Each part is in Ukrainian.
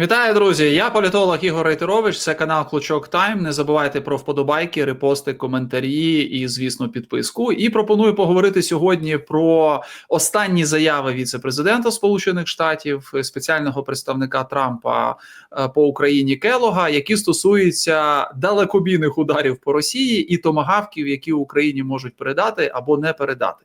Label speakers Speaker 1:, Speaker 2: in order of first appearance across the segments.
Speaker 1: Вітаю, друзі! Я політолог Ігор Рейтерович. Це канал Клочок Тайм. Не забувайте про вподобайки, репости, коментарі і, звісно, підписку. І пропоную поговорити сьогодні про останні заяви віце-президента Сполучених Штатів, спеціального представника Трампа е, по Україні Келога, які стосуються далекобійних ударів по Росії і томагавків, які Україні можуть передати або не передати.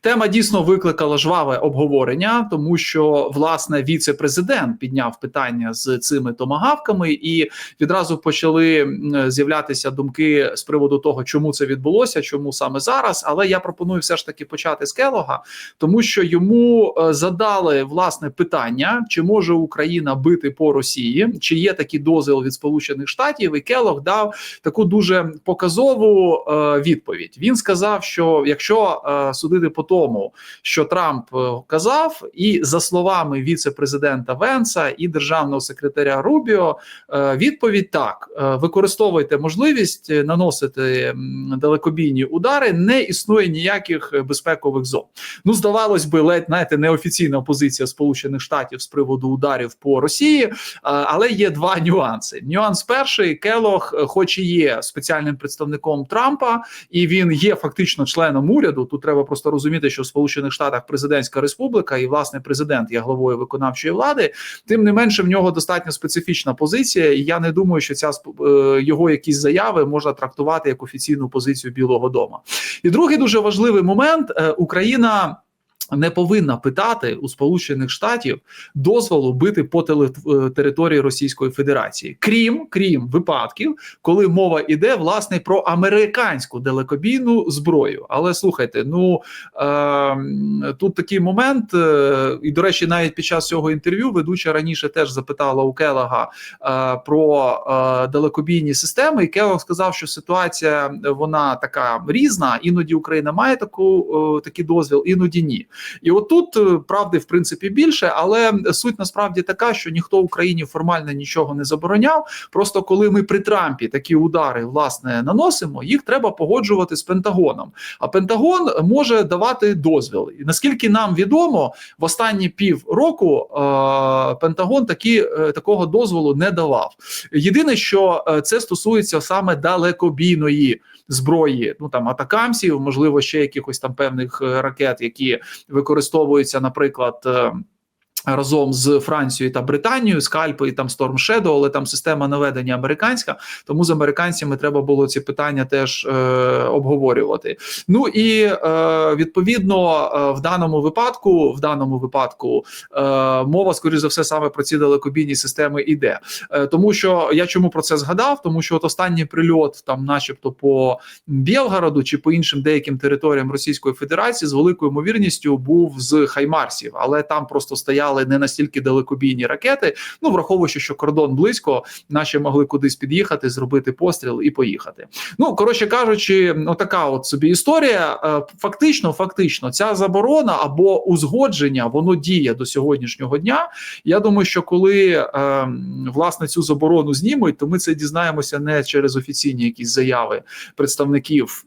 Speaker 1: Тема дійсно викликала жваве обговорення, тому що власне віце-президент підняв питання з цими томагавками, і відразу почали з'являтися думки з приводу того, чому це відбулося, чому саме зараз. Але я пропоную все ж таки почати з Келога, тому що йому е, задали власне питання, чи може Україна бити по Росії, чи є такий дозвіл від Сполучених Штатів, і Келог дав таку дуже показову е, відповідь. Він сказав, що якщо е, судити по тому, що Трамп казав, і за словами віце-президента Венса і державного секретаря Рубіо, е, відповідь так: е, використовуйте можливість наносити далекобійні удари. Не існує ніяких безпекових зон. Ну, здавалось би, ледь знаєте, неофіційна позиція Сполучених Штатів з приводу ударів по Росії, але є два нюанси. Нюанс перший Келох, хоч і є спеціальним представником Трампа, і він є фактично членом уряду. Тут треба просто розуміти, що в Сполучених Штатах президентська республіка, і власне президент є главою виконавчої влади. Тим не менше, в нього достатньо специфічна позиція, і я не думаю, що ця е, його якісь заяви можна трактувати як офіційну позицію Білого Дому. І другий дуже важливий момент: е, Україна не повинна питати у Сполучених Штатів дозволу бити по е, території Російської Федерації, крім крім випадків, коли мова йде власне про американську далекобійну зброю. Але слухайте, ну е, тут такий момент, е, і до речі, навіть під час цього інтерв'ю ведуча раніше теж запитала у Келага е, про е, далекобійні системи, і Келаг сказав, що ситуація вона така різна. Іноді Україна має таку е, такий дозвіл, іноді ні. І отут е, правди в принципі більше, але суть насправді така, що ніхто в Україні формально нічого не забороняв. Просто коли ми при Трампі такі удари власне наносимо, їх треба погоджувати з Пентагоном. А Пентагон може давати дозвіл. І наскільки нам відомо, в останні пів року е, Пентагон такі е, такого дозволу не давав. Єдине, що е, це стосується саме далекобійної зброї, ну там атакамсів, можливо, ще якихось там певних е, ракет, які використовуються, наприклад. Разом з Францією та Британією, скальпи і там Storm Shadow, але там система наведення американська. Тому з американцями треба було ці питання теж е, обговорювати. Ну і е, відповідно е, в даному випадку, в даному випадку, е, мова скоріш за все саме про ці далекобійні системи іде. Е, тому що я чому про це згадав? Тому що от останній прильот, там, начебто, по Білгороду чи по іншим деяким територіям Російської Федерації, з великою ймовірністю був з Хаймарсів, але там просто стояли але не настільки далекобійні ракети. Ну враховуючи, що кордон близько, наші могли кудись під'їхати, зробити постріл і поїхати. Ну коротше кажучи, отака от собі історія. Е, фактично, фактично, ця заборона або узгодження воно діє до сьогоднішнього дня. Я думаю, що коли е, власне цю заборону знімуть, то ми це дізнаємося не через офіційні якісь заяви представників.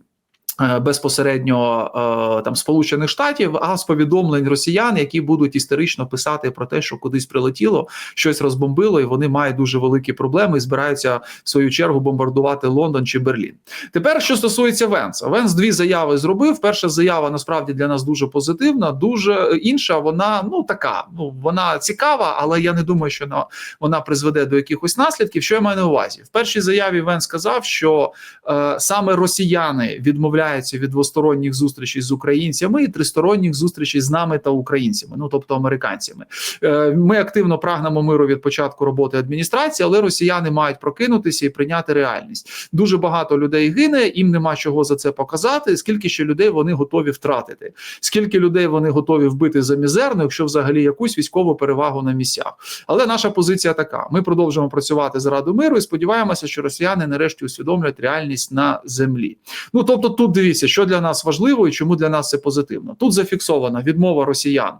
Speaker 1: Е, безпосередньо е, там сполучених штатів, а з повідомлень росіян, які будуть історично писати про те, що кудись прилетіло, щось розбомбило, і вони мають дуже великі проблеми і збираються в свою чергу бомбардувати Лондон чи Берлін. Тепер що стосується Венса, Венс дві заяви зробив. Перша заява насправді для нас дуже позитивна. Дуже інша, вона ну така. Ну вона цікава, але я не думаю, що вона, вона призведе до якихось наслідків. Що я маю на увазі? В першій заяві Венс сказав, що е, саме росіяни відмовляють відмовляються від двосторонніх зустрічей з українцями і тристоронніх зустрічей з нами та українцями, ну тобто американцями. Е, ми активно прагнемо миру від початку роботи адміністрації, але росіяни мають прокинутися і прийняти реальність. Дуже багато людей гине, їм нема чого за це показати. Скільки ще людей вони готові втратити? Скільки людей вони готові вбити за мізерну, якщо взагалі якусь військову перевагу на місцях? Але наша позиція така: ми продовжуємо працювати заради миру і сподіваємося, що росіяни нарешті усвідомлять реальність на землі. Ну тобто, тут дивіться, що для нас важливо і чому для нас це позитивно. Тут зафіксована відмова росіян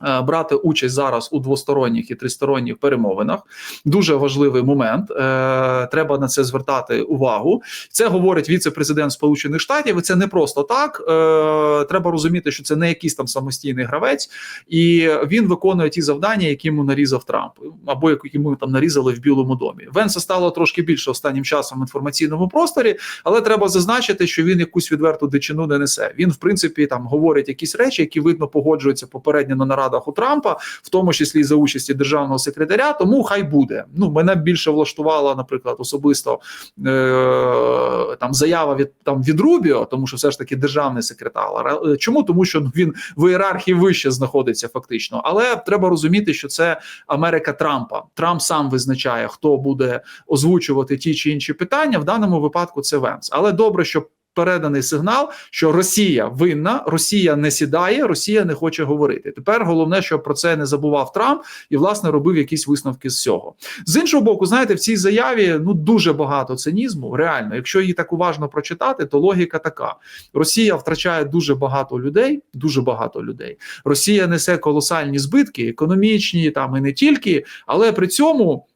Speaker 1: Брати участь зараз у двосторонніх і тристоронніх перемовинах дуже важливий момент. Е, Треба на це звертати увагу. Це говорить віце-президент Сполучених Штатів. Це не просто так. Е, Треба розуміти, що це не якийсь там самостійний гравець, і він виконує ті завдання, які йому нарізав Трамп, або які йому там нарізали в Білому домі. Венса стало трошки більше останнім часом в інформаційному просторі, але треба зазначити, що він якусь відверту дичину не несе. Він, в принципі, там говорить якісь речі, які видно погоджуються попередньо на нарадах у Трампа, в тому числі за участі державного секретаря. Тому хай буде. Ну мене більше влаштувала, наприклад, особисто е, там заява від там від Рубіо, тому що все ж таки державний секретар. Е, Чому тому, що він в ієрархії вище знаходиться фактично, але треба розуміти, що це Америка Трампа. Трамп сам визначає, хто буде озвучувати ті чи інші питання. В даному випадку це Венс. Але добре, що переданий сигнал, що Росія винна, Росія не сідає, Росія не хоче говорити. Тепер головне, щоб про це не забував Трамп і власне робив якісь висновки з цього. З іншого боку, знаєте, в цій заяві ну дуже багато цинізму. Реально, якщо її так уважно прочитати, то логіка така: Росія втрачає дуже багато людей, дуже багато людей. Росія несе колосальні збитки, економічні там і не тільки, але при цьому.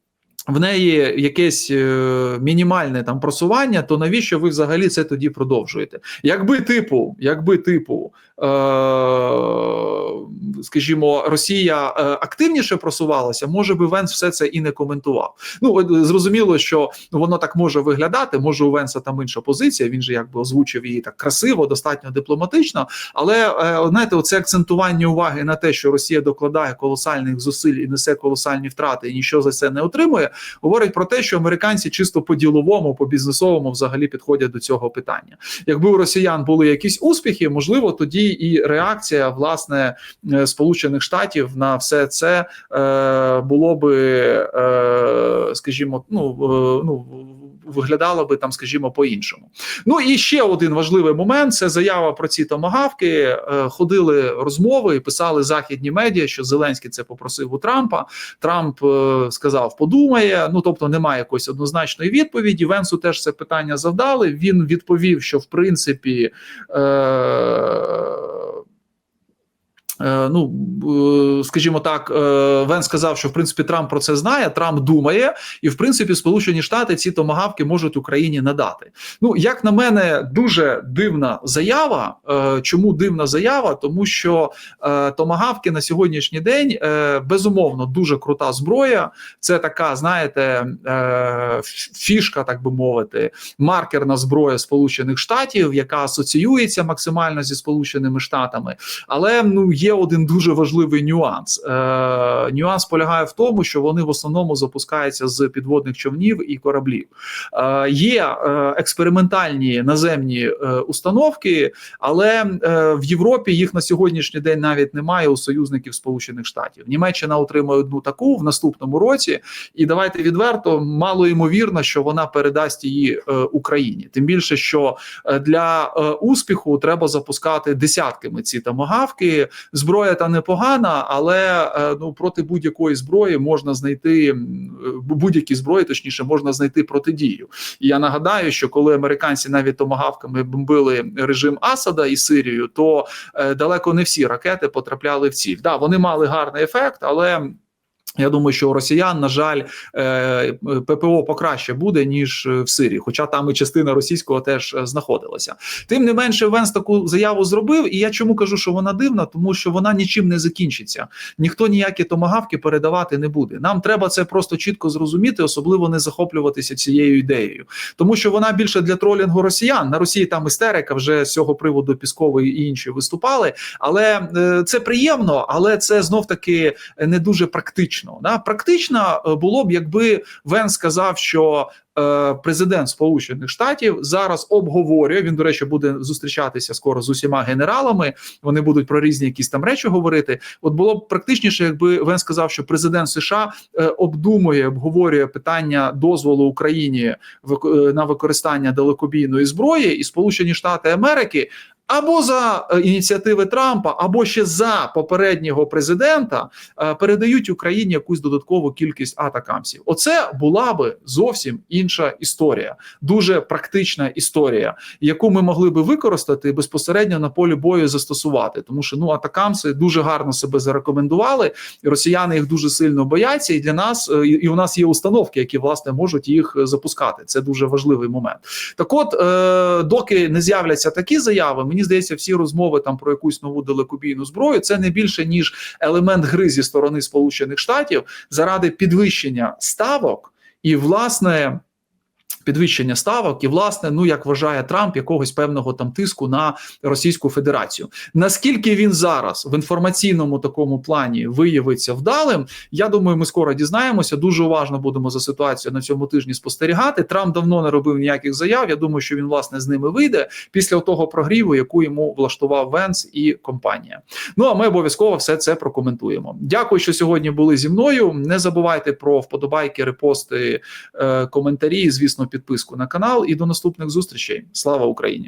Speaker 1: В неї якесь е, мінімальне там просування, то навіщо ви взагалі це тоді продовжуєте? Якби типу, якби типу, е, скажімо, Росія е, активніше просувалася, може би Венс все це і не коментував. Ну зрозуміло, що воно так може виглядати. Може, у Венса там інша позиція. Він же якби озвучив її так красиво, достатньо дипломатично. Але е, знаєте, оце акцентування уваги на те, що Росія докладає колосальних зусиль і несе колосальні втрати, і нічого за це не отримує говорить про те, що американці чисто по діловому, по бізнесовому взагалі підходять до цього питання. Якби у росіян були якісь успіхи, можливо, тоді і реакція власне е, Сполучених Штатів на все це е, було би, е, скажімо, ну е, ну виглядало би там, скажімо, по-іншому. Ну і ще один важливий момент: це заява про ці томагавки. Е, ходили розмови, писали західні медіа, що Зеленський це попросив у Трампа. Трамп е, сказав, подумає. Ну тобто, немає якоїсь однозначної відповіді. Венсу теж це питання завдали. Він відповів, що в принципі. Е- Ну, скажімо так, Вен сказав, що в принципі Трамп про це знає. Трамп думає, і в принципі Сполучені Штати ці томагавки можуть Україні надати. Ну як на мене, дуже дивна заява. Чому дивна заява? Тому що томагавки на сьогоднішній день безумовно дуже крута зброя. Це така, знаєте, фішка, так би мовити, маркерна зброя Сполучених Штатів, яка асоціюється максимально зі Сполученими Штатами, але ну є один дуже важливий нюанс. Е, Нюанс полягає в тому, що вони в основному запускаються з підводних човнів і кораблів. Е, Є е, експериментальні наземні е, установки, але е, в Європі їх на сьогоднішній день навіть немає у союзників Сполучених Штатів. Німеччина отримує одну таку в наступному році, і давайте відверто мало ймовірно, що вона передасть її Україні. Тим більше, що для успіху треба запускати десятками ці томагавки зброя та непогана, але е, ну проти будь-якої зброї можна знайти будь-які зброї, точніше можна знайти протидію. І я нагадаю, що коли американці навіть томагавками бомбили режим Асада і Сирію, то е, далеко не всі ракети потрапляли в ціль. Да, вони мали гарний ефект, але. Я думаю, що у росіян, на жаль, е, ППО покраще буде ніж в Сирії, хоча там і частина російського теж е, знаходилася. Тим не менше, Венс таку заяву зробив. І я чому кажу, що вона дивна, тому що вона нічим не закінчиться. Ніхто ніякі томагавки передавати не буде. Нам треба це просто чітко зрозуміти, особливо не захоплюватися цією ідеєю, тому що вона більше для тролінгу росіян на Росії. Там істерика вже з цього приводу Піскової і інші виступали. Але е, це приємно, але це знов таки не дуже практично практично. Да? Практично е, було б, якби Вен сказав, що е, президент Сполучених Штатів зараз обговорює. Він, до речі, буде зустрічатися скоро з усіма генералами. Вони будуть про різні якісь там речі говорити. От було б практичніше, якби Вен сказав, що президент США е, обдумує, обговорює питання дозволу Україні в, е, на використання далекобійної зброї, і Сполучені Штати Америки або за е, ініціативи Трампа, або ще за попереднього президента е, передають Україні якусь додаткову кількість атакамсів. Оце була би зовсім інша історія, дуже практична історія, яку ми могли би використати і безпосередньо на полі бою застосувати. Тому що ну атакамси дуже гарно себе зарекомендували. і Росіяни їх дуже сильно бояться, і для нас е, і у нас є установки, які власне можуть їх запускати. Це дуже важливий момент. Так, от доки не з'являться такі заяви, мені здається, всі розмови там про якусь нову далекобійну зброю це не більше ніж елемент гри зі сторони Сполучених Штатів заради підвищення ставок і власне. Підвищення ставок і власне, ну як вважає Трамп, якогось певного там тиску на Російську Федерацію. Наскільки він зараз в інформаційному такому плані виявиться вдалим, я думаю, ми скоро дізнаємося. Дуже уважно будемо за ситуацією на цьому тижні спостерігати. Трамп давно не робив ніяких заяв. Я думаю, що він власне з ними вийде після того прогріву, яку йому влаштував Венс і компанія. Ну а ми обов'язково все це прокоментуємо. Дякую, що сьогодні були зі мною. Не забувайте про вподобайки, репости, е, коментарі. Звісно, підписку на канал. І до наступних зустрічей. Слава Україні!